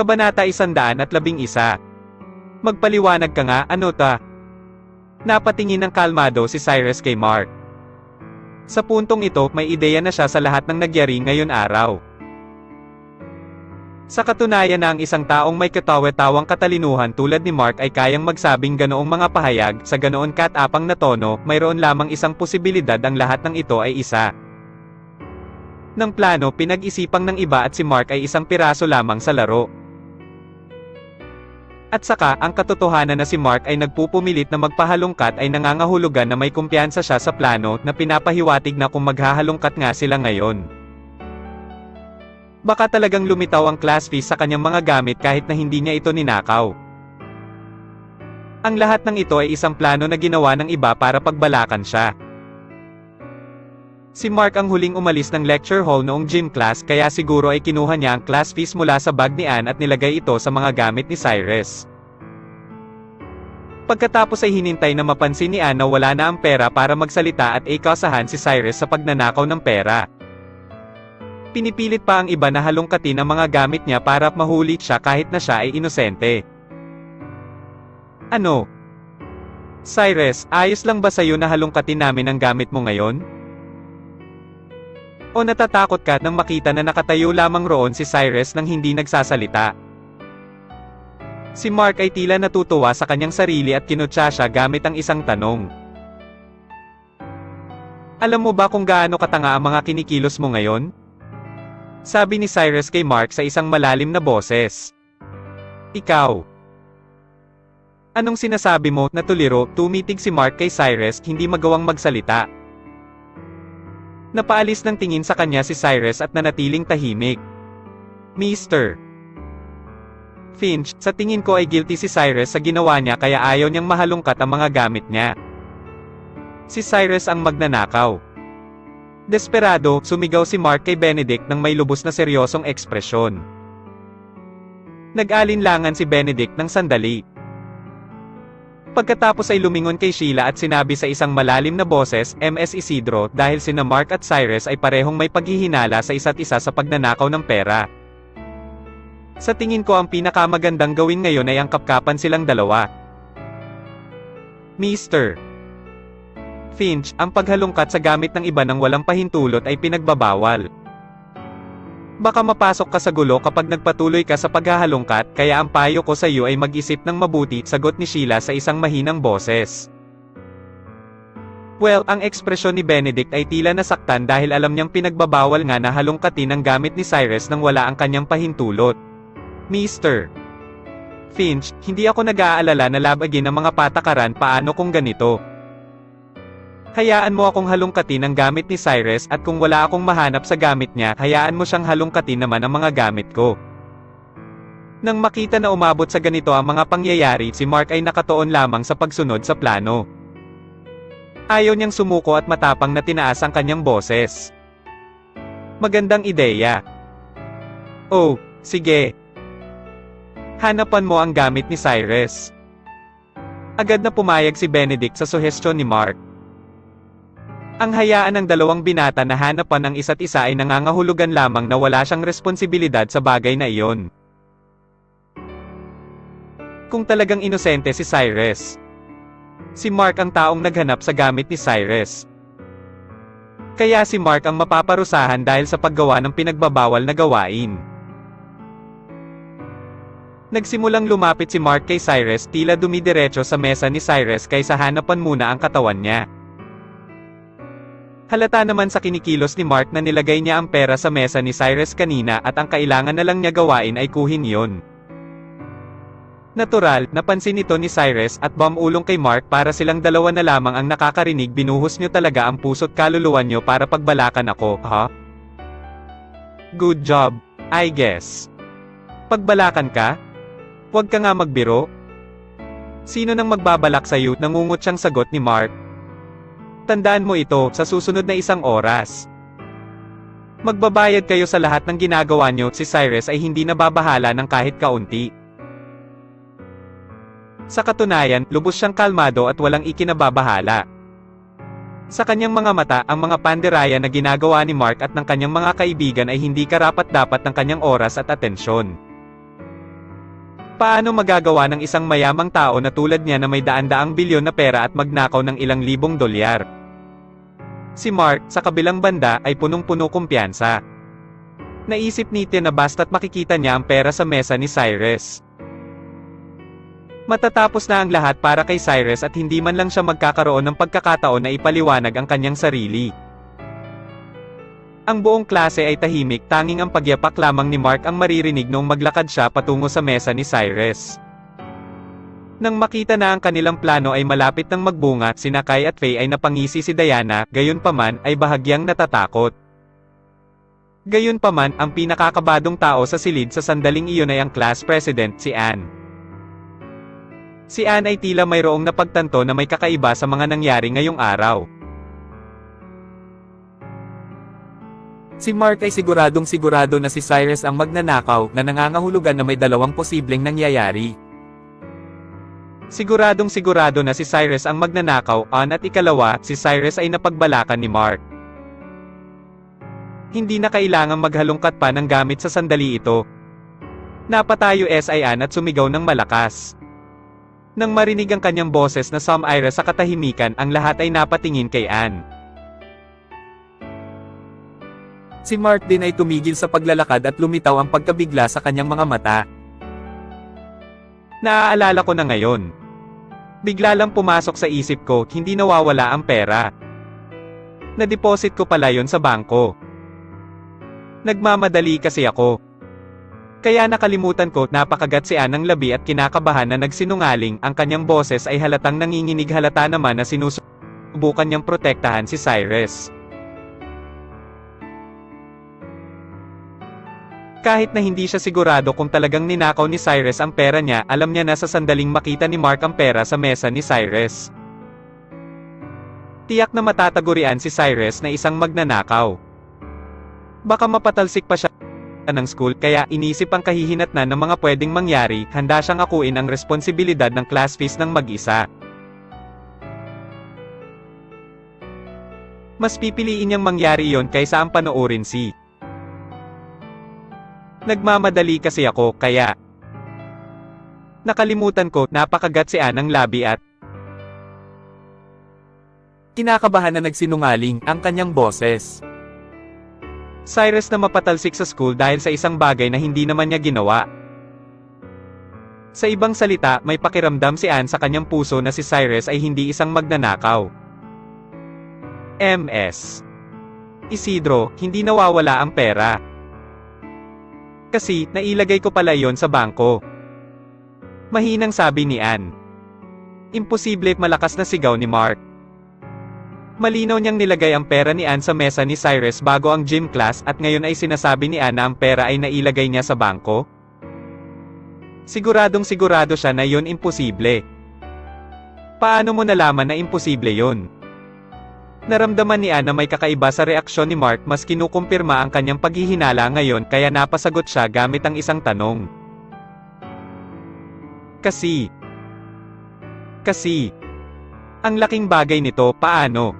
Kabanata 111. Magpaliwanag ka nga, ano ta? Napatingin ng kalmado si Cyrus kay Mark. Sa puntong ito, may ideya na siya sa lahat ng nagyari ngayon araw. Sa katunayan na ang isang taong may katawa-tawang katalinuhan tulad ni Mark ay kayang magsabing ganoong mga pahayag, sa ganoon katapang na tono, mayroon lamang isang posibilidad ang lahat ng ito ay isa. Ng plano, pinag-isipang ng iba at si Mark ay isang piraso lamang sa laro. At saka, ang katotohanan na si Mark ay nagpupumilit na magpahalongkat ay nangangahulugan na may kumpiyansa siya sa plano na pinapahiwatig na kung maghahalongkat nga sila ngayon. Baka talagang lumitaw ang class fee sa kanyang mga gamit kahit na hindi niya ito ninakaw. Ang lahat ng ito ay isang plano na ginawa ng iba para pagbalakan siya. Si Mark ang huling umalis ng lecture hall noong gym class kaya siguro ay kinuha niya ang class fees mula sa bag ni Anne at nilagay ito sa mga gamit ni Cyrus. Pagkatapos ay hinintay na mapansin ni Anne na wala na ang pera para magsalita at ikasahan si Cyrus sa pagnanakaw ng pera. Pinipilit pa ang iba na halongkatin ang mga gamit niya para mahuli siya kahit na siya ay inosente. Ano? Cyrus, ayos lang ba sa'yo na halongkatin namin ang gamit mo ngayon? O natatakot ka nang makita na nakatayo lamang roon si Cyrus nang hindi nagsasalita? Si Mark ay tila natutuwa sa kanyang sarili at kinutsa siya gamit ang isang tanong. Alam mo ba kung gaano katanga ang mga kinikilos mo ngayon? Sabi ni Cyrus kay Mark sa isang malalim na boses. Ikaw. Anong sinasabi mo, natuliro, tumitig si Mark kay Cyrus, hindi magawang magsalita. Napaalis ng tingin sa kanya si Cyrus at nanatiling tahimik. Mr. Finch, sa tingin ko ay guilty si Cyrus sa ginawa niya kaya ayaw niyang mahalungkat ang mga gamit niya. Si Cyrus ang magnanakaw. Desperado, sumigaw si Mark kay Benedict nang may lubos na seryosong ekspresyon. Nag-alinlangan si Benedict ng sandali. Pagkatapos ay lumingon kay Sheila at sinabi sa isang malalim na boses, MS Isidro, dahil sina Mark at Cyrus ay parehong may paghihinala sa isa't isa sa pagnanakaw ng pera. Sa tingin ko ang pinakamagandang gawin ngayon ay ang kapkapan silang dalawa. Mr. Finch, ang paghalungkat sa gamit ng iba ng walang pahintulot ay pinagbabawal. Baka mapasok ka sa gulo kapag nagpatuloy ka sa paghahalungkat, kaya ang payo ko sa iyo ay mag-isip ng mabuti, sagot ni Sheila sa isang mahinang boses. Well, ang ekspresyon ni Benedict ay tila nasaktan dahil alam niyang pinagbabawal nga na halungkatin ang gamit ni Cyrus nang wala ang kanyang pahintulot. Mr. Finch, hindi ako nag-aalala na labagin ang mga patakaran paano kung ganito. Hayaan mo akong halungkatin ang gamit ni Cyrus at kung wala akong mahanap sa gamit niya, hayaan mo siyang halungkatin naman ang mga gamit ko. Nang makita na umabot sa ganito ang mga pangyayari, si Mark ay nakatoon lamang sa pagsunod sa plano. Ayaw niyang sumuko at matapang na tinaas ang kanyang boses. Magandang ideya. Oh, sige. Hanapan mo ang gamit ni Cyrus. Agad na pumayag si Benedict sa suhestyon ni Mark. Ang hayaan ng dalawang binata na hanapan ang isa't isa ay nangangahulugan lamang na wala siyang responsibilidad sa bagay na iyon. Kung talagang inosente si Cyrus. Si Mark ang taong naghanap sa gamit ni Cyrus. Kaya si Mark ang mapaparusahan dahil sa paggawa ng pinagbabawal na gawain. Nagsimulang lumapit si Mark kay Cyrus tila dumidiretso sa mesa ni Cyrus kaysa hanapan muna ang katawan niya. Halata naman sa kinikilos ni Mark na nilagay niya ang pera sa mesa ni Cyrus kanina at ang kailangan na lang niya gawain ay kuhin yon. Natural, napansin ito ni Cyrus at bumulong kay Mark para silang dalawa na lamang ang nakakarinig binuhos niyo talaga ang puso't kaluluwan niyo para pagbalakan ako, ha? Good job, I guess. Pagbalakan ka? Huwag ka nga magbiro. Sino nang magbabalak sa'yo? Nangungot siyang sagot ni Mark. Tandaan mo ito, sa susunod na isang oras. Magbabayad kayo sa lahat ng ginagawa nyo, si Cyrus ay hindi nababahala ng kahit kaunti. Sa katunayan, lubos siyang kalmado at walang ikinababahala. Sa kanyang mga mata, ang mga panderaya na ginagawa ni Mark at ng kanyang mga kaibigan ay hindi karapat-dapat ng kanyang oras at atensyon. Paano magagawa ng isang mayamang tao na tulad niya na may daan-daang bilyon na pera at magnakaw ng ilang libong dolyar? Si Mark, sa kabilang banda, ay punong-puno kumpiyansa. Naisip ni Tia na basta't makikita niya ang pera sa mesa ni Cyrus. Matatapos na ang lahat para kay Cyrus at hindi man lang siya magkakaroon ng pagkakataon na ipaliwanag ang kanyang sarili. Ang buong klase ay tahimik tanging ang pagyapak lamang ni Mark ang maririnig noong maglakad siya patungo sa mesa ni Cyrus. Nang makita na ang kanilang plano ay malapit ng magbunga, sina Kai at Faye ay napangisi si Diana, gayon paman ay bahagyang natatakot. Gayon paman, ang pinakakabadong tao sa silid sa sandaling iyon ay ang class president, si Anne. Si Anne ay tila mayroong napagtanto na may kakaiba sa mga nangyari ngayong araw. Si Mark ay siguradong sigurado na si Cyrus ang magnanakaw na nangangahulugan na may dalawang posibleng nangyayari. Siguradong sigurado na si Cyrus ang magnanakaw, an at ikalawa, si Cyrus ay napagbalakan ni Mark. Hindi na kailangang maghalongkat pa ng gamit sa sandali ito. Napatayo SI Ann at sumigaw ng malakas. Nang marinig ang kanyang boses na Sam Ira sa katahimikan, ang lahat ay napatingin kay Anne. Si Mark din ay tumigil sa paglalakad at lumitaw ang pagkabigla sa kanyang mga mata. Naaalala ko na ngayon. Bigla lang pumasok sa isip ko, hindi nawawala ang pera. Na-deposit ko pala yon sa bangko. Nagmamadali kasi ako. Kaya nakalimutan ko, napakagat Ann ng labi at kinakabahan na nagsinungaling, ang kanyang boses ay halatang nanginginig halata naman na sinusubukan niyang protektahan si Cyrus. Kahit na hindi siya sigurado kung talagang ninakaw ni Cyrus ang pera niya, alam niya na sa sandaling makita ni Mark ang pera sa mesa ni Cyrus. Tiyak na matatagurian si Cyrus na isang magnanakaw. Baka mapatalsik pa siya ng school kaya inisip ang kahihinatnan ng mga pwedeng mangyari, handa siyang akuin ang responsibilidad ng class fees ng mag-isa. Mas pipiliin niyang mangyari iyon kaysa ang panoorin si Nagmamadali kasi ako, kaya... Nakalimutan ko, napakagat si Anang labi at... Kinakabahan na nagsinungaling ang kanyang boses. Cyrus na mapatalsik sa school dahil sa isang bagay na hindi naman niya ginawa. Sa ibang salita, may pakiramdam si Anne sa kanyang puso na si Cyrus ay hindi isang magnanakaw. MS. Isidro, hindi nawawala ang pera. Kasi, nailagay ko pala yon sa bangko. Mahinang sabi ni Anne. Imposible malakas na sigaw ni Mark. Malinaw niyang nilagay ang pera ni Anne sa mesa ni Cyrus bago ang gym class at ngayon ay sinasabi ni Anne na ang pera ay nailagay niya sa bangko. Siguradong sigurado siya na yon imposible. Paano mo nalaman na imposible yon? Naramdaman ni Anne na may kakaiba sa reaksyon ni Mark mas kinukumpirma ang kanyang paghihinala ngayon kaya napasagot siya gamit ang isang tanong. Kasi. Kasi. Ang laking bagay nito, paano?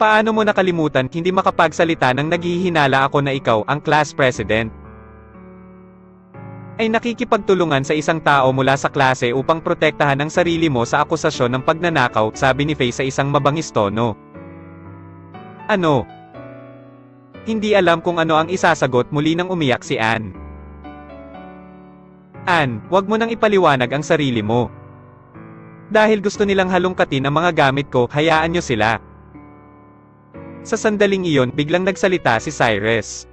Paano mo nakalimutan hindi makapagsalita nang naghihinala ako na ikaw ang class president? Ay nakikipagtulungan sa isang tao mula sa klase upang protektahan ang sarili mo sa akusasyon ng pagnanakaw, sabi ni Faye sa isang mabangis tono. Ano? Hindi alam kung ano ang isasagot muli nang umiyak si Anne. Anne, wag mo nang ipaliwanag ang sarili mo. Dahil gusto nilang halongkatin ang mga gamit ko, hayaan nyo sila. Sa sandaling iyon, biglang nagsalita si Cyrus.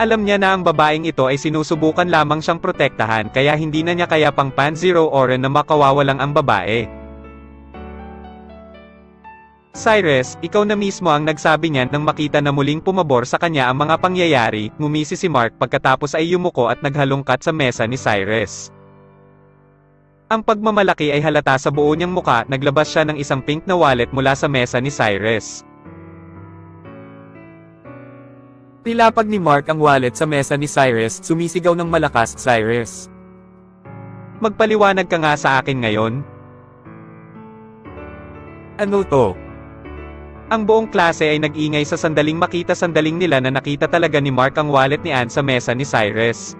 Alam niya na ang babaeng ito ay sinusubukan lamang siyang protektahan kaya hindi na niya kaya pang pan zero oren na makawawalang ang babae. Cyrus, ikaw na mismo ang nagsabi niyan nang makita na muling pumabor sa kanya ang mga pangyayari, ngumisi si Mark pagkatapos ay yumuko at naghalongkat sa mesa ni Cyrus. Ang pagmamalaki ay halata sa buo niyang muka, naglabas siya ng isang pink na wallet mula sa mesa ni Cyrus. Nilapag ni Mark ang wallet sa mesa ni Cyrus, sumisigaw ng malakas, Cyrus. Magpaliwanag ka nga sa akin ngayon. Ano to? Ang buong klase ay nag-ingay sa sandaling makita sandaling nila na nakita talaga ni Mark ang wallet ni Anne sa mesa ni Cyrus.